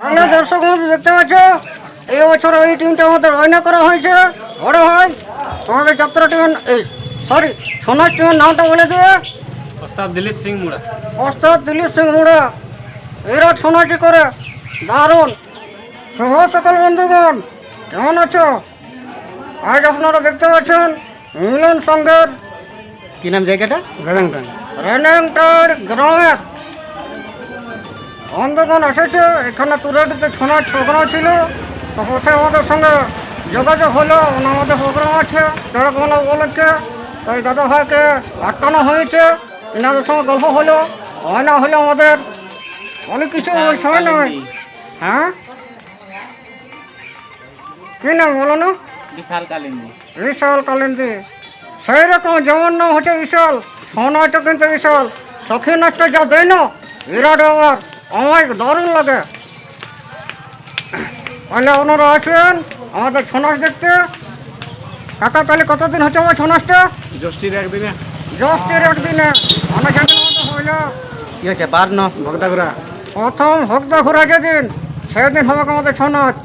আমরা দর্শক মধ্যে দেখতে পাচ্ছ এই বছর এই টিমটা আমাদের রয়না করা হয়েছে। বড় হয় তোমাদের যাত্রা টিমের এই সরি সোনার টিমের নামটা বলে দেবে। ওস্তাদ দিলীপ সিং মুড়া। ওস্তাদ দিলীপ সিং মুড়া। এরা সোনাটি করে? দারুণ। শুভ সকাল বন্ধুগণ কেমন আছো? আজ আপনারা দেখতে পাচ্ছেন মিলন সংঘের কি নাম জায়গাটা? রেনেংটার গ্রামের বন্ধুগণ এসেছে এখানে তুরাটিতে ছোনার প্রোগ্রাম ছিল। তো আমাদের সঙ্গে যোগাযোগ হলো ওনার প্রোগ্রাম আছে চড়কমালা বলেছে তাই দাদা ভাইকে আটকানো হয়েছে এনাদের সঙ্গে গল্প হলো হয় না হলো আমাদের। অনেক কিছু সময় নয়। হ্যাঁ? কি নাম বলো না? বিশাল কালিন্দী। বিশাল কালিন্দি। সেই রকম যেমন নাম হচ্ছে বিশাল সোনাটা কিন্তু বিশাল। সখী নাচটা যা দেয় না বিরাট ব্যাপার। আমার দারুণ লাগে। তাহলে ওনারা আছেন আমাদের ছনাস নাচ দেখতে। কাকা তাহলে কতদিন হচ্ছে আমার ছনাসটা জ্যৈষ্ঠীর একদিনে। জ্যৈষ্ঠের একদিনে। অনেক হইল। কি হচ্ছে বার ন ঘোরা প্রথম ভক্ত ঘোরা যেদিন সেদিন হবে আমাদের ছৌ নাচ